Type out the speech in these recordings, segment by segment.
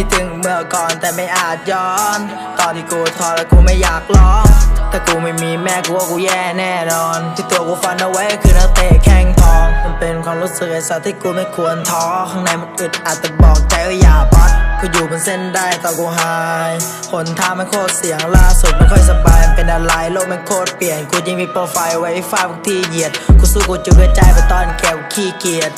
คิดถึงเมื่อก่อนแต่ไม่อาจย้อน ตอนที่กูท้อแล้วกูไม่อยากร้องถ้ากูไม่มีแม่กูว่ากูแย่แน่นอน ที่ตัวกูฝันเอาไว้คือนักเตะแข้งทอง มันเป็นความรู้สึกไอ้สัตว์ที่กูไม่ควรท้อข้างในมันอึดอัดแต่บอกใจว่าอย่าปัดกูอยู่บนเส้นได้ตอกูหายหนทางมันโคตรเสียงล่าสุดไม่ค่อยสบายเป็นอะไรโลกมันโคตรเปลี่ยนกูยังมีโปรไฟล์ไว้ฟ้าดพวกที่เหยียดกูสู้กูจุกกระจไปตอนแก้วขี้เกียจ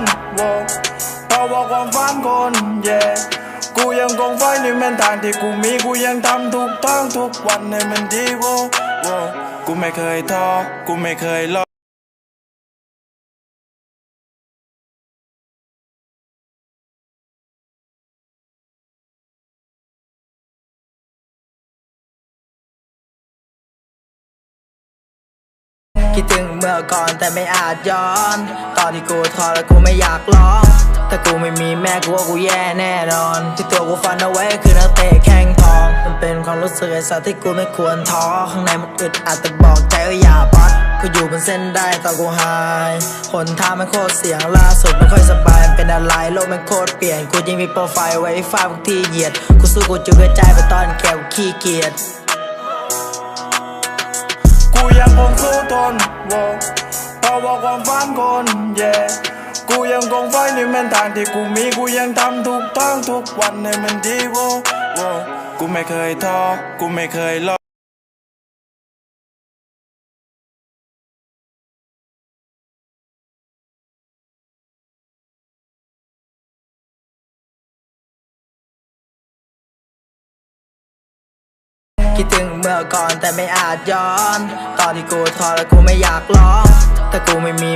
นว้เพราะว่าความฝันคนเย่กูยังคงไฟในแม่นทางที่กูมีกูยังทำทุกทางทุกวันให้มันดีว้โว้กูไม่เคยท้อกูไม่เคยล้อ คิดถึงเมื่อก่อนแต่ไม่อาจย้อน ตอนที่กูท้อแล้วกูไม่อยากร้องถ้ากูไม่มีแม่กูว่ากูแย่แน่นอน ที่ตัวกูฝันเอาไว้คือนักเตะแข้งทอง มันเป็นความรู้สึกไอ้สัตว์ที่กูไม่ควรท้อข้างในมันอึดอัดแต่บอกใจว่าอย่าปัดกูอยู่บนเส้นได้ตอนกูหายหนทางมันโคตรเสียงล่าสุดไม่ค่อยสบายเป็นอะไรโลกมันโคตรเปลี่ยนกูยังมีโปรไฟล์ไว้ฟาดพวกที่เหยียดกูสู้กูจุกกระจไปตอนแกวขี้เกียจกูยัง นโว้เพราะว่าความฝันคนเย่กูยังคงไฟในแม่นทางที่กูมีกูยังทำทุกทางทุกวันให้มันดีโว้โวกูไม่เคยท้อกูไม่เคยล้อ คิดถึงเมื่อก่อนแต่ไม่อาจย้อน ตอนที่กูท้อแล้วกูไม่อยากร้อง ถ้ากูไม่มี